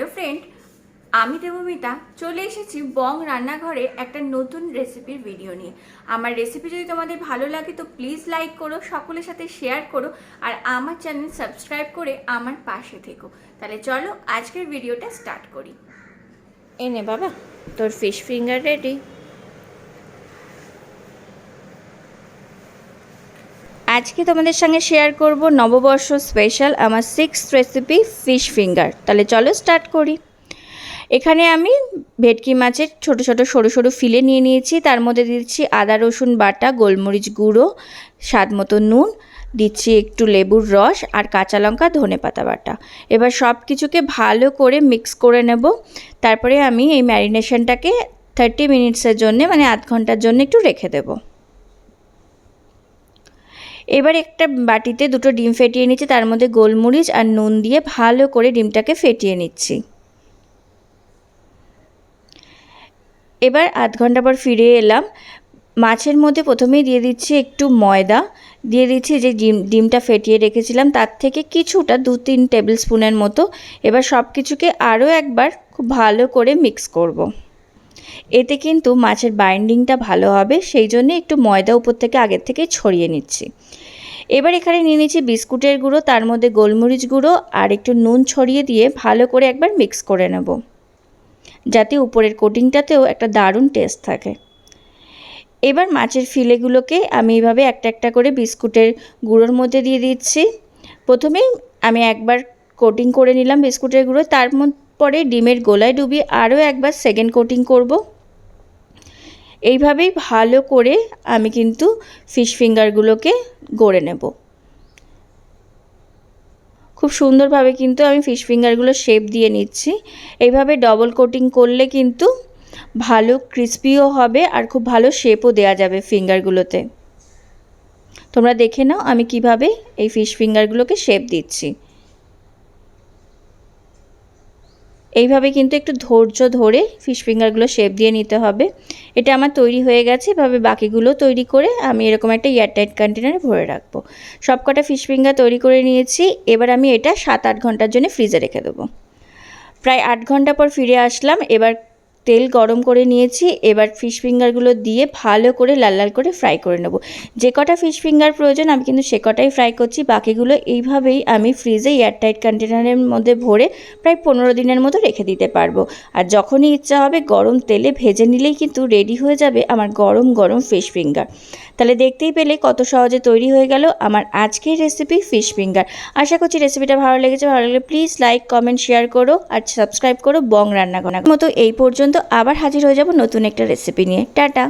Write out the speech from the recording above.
Hello friend, আমি দেবমিতা। চলে এসেছি বং রান্নাঘরে একটা নতুন রেসিপির ভিডিও নিয়ে। আমার রেসিপি যদি তোমাদের ভালো লাগে তো প্লিজ লাইক করো, সকলের সাথে শেয়ার করো আর আমার চ্যানেল সাবস্ক্রাইব করে আমার পাশে থেকো। তাহলে চলো আজকের ভিডিওটা স্টার্ট করি। এনে বাবা, তোর ফিশ ফিঙ্গার রেডি আজকে তোমাদের সঙ্গে শেয়ার করব নববর্ষ স্পেশাল আমার সিক্স রেসিপি ফিশ ফিঙ্গার তাহলে চলো স্টার্ট করি। এখানে আমি ভেটকি মাছের ছোট ছোট সরু সরু ফিলে নিয়ে নিয়েছি। তার মধ্যে দিচ্ছি আদা, রসুন বাটা, গোলমরিচ গুঁড়ো, স্বাদ মতো নুন, দিচ্ছি একটু লেবুর রস আর কাঁচা লঙ্কা, ধনে পাতা বাটা। এবার সব কিছুকে ভালো করে মিক্স করে নেব। তারপরে আমি এই ম্যারিনেশনটাকে থার্টি মিনিটসের জন্য মানে আধ ঘণ্টার জন্য একটু রেখে দেবো। এবার একটা বাটিতে দুটো ডিম ফেটিয়ে নিচ্ছি, তার মধ্যে গোলমরিচ আর নুন দিয়ে ভালো করে ডিমটাকে ফেটিয়ে নিচ্ছি। এবার আধ ঘণ্টা পর ফিরে এলাম। মাছের মধ্যে প্রথমেই দিয়ে দিচ্ছি একটু ময়দা। দিয়ে দিচ্ছি যে ডিম, ডিমটা ফেটিয়ে রেখেছিলাম, তার থেকে কিছুটা দু তিন টেবিল স্পুনের মতো। এবার সব কিছুকে আরও একবার খুব ভালো করে মিক্স করব। এতে কিন্তু মাছের বাইন্ডিংটা ভালো হবে, সেই জন্য একটু ময়দা উপর থেকে আগের থেকে ছড়িয়ে নিচ্ছি। এবার এখানে নিয়ে নিচ্ছি বিস্কুটের গুঁড়ো, তার মধ্যে গোলমরিচ গুঁড়ো আর একটু নুন ছড়িয়ে দিয়ে ভালো করে একবার মিক্স করে নেব। যাতে উপরের কোটিংটাতেও একটা দারুণ টেস্ট থাকে। এবার মাছের ফিলেগুলোকে আমি এইভাবে একটা একটা করে বিস্কুটের গুঁড়োর মধ্যে দিয়ে দিচ্ছি। প্রথমেই আমি একবার কোটিং করে নিলাম বিস্কুটের গুঁড়ো, তার পরে ডিমের গোলায় ডুবিয়ে আরও একবার সেকেন্ড কোটিং করব। এইভাবেই ভালো করে আমি কিন্তু ফিশ ফিঙ্গারগুলোকে গড়ে নেব। খুব সুন্দরভাবে কিন্তু আমি ফিশ ফিঙ্গারগুলো শেপ দিয়ে নিচ্ছি। এইভাবে ডবল কোটিং করলে কিন্তু ভালো ক্রিস্পিও হবে আর খুব ভালো শেপও দেওয়া যাবে ফিঙ্গারগুলোতে তোমরা দেখে নাও আমি কীভাবে এই ফিশ ফিঙ্গারগুলোকে শেপ দিচ্ছি। এইভাবে কিন্তু একটু ধৈর্য ধরে ফিশ ফিঙ্গারগুলো শেপ দিয়ে নিতে হবে। এটা আমার তৈরি হয়ে গেছে, এভাবে বাকিগুলো তৈরি করে আমি এরকম একটা এয়ারটাইট কন্টেনারে ভরে রাখব। সব কটা ফিশ ফিঙ্গার তৈরি করে নিয়েছি, এবার আমি এটা সাত আট ঘণ্টার জন্য ফ্রিজে রেখে দেবো। প্রায় আট ঘণ্টা পর ফিরে আসলাম, এবার তেল গরম করে নিয়েছি, এবার ফিশ ফিঙ্গারগুলো দিয়ে ভালো করে লাল লাল করে ফ্রাই করে নেব। যে কটা ফিশ ফিঙ্গার প্রয়োজন, আমি কিন্তু সে কটাই ফ্রাই করছি, বাকিগুলো এইভাবেই আমি ফ্রিজে এয়ারটাইট কন্টেনারের মধ্যে ভরে প্রায় পনেরো দিনের মতো রেখে দিতে পারব। আর যখনই ইচ্ছা হবে গরম তেলে ভেজে নিলেই কিন্তু রেডি হয়ে যাবে আমার গরম গরম ফিশ ফিঙ্গার তাহলে দেখতেই পেলে কত সহজে তৈরি হয়ে গেল আমার আজকের রেসিপি ফিশ ফিঙ্গার আশা করছি রেসিপিটা ভালো লেগেছে, ভালো লাগলে প্লিজ লাইক কমেন্ট শেয়ার করো, আর সাবস্ক্রাইব করো বং রান্না করার মতো এই পর্যন্ত আবার হাজির হয়ে যাব নতুন একটা রেসিপি নিয়ে। টাটা।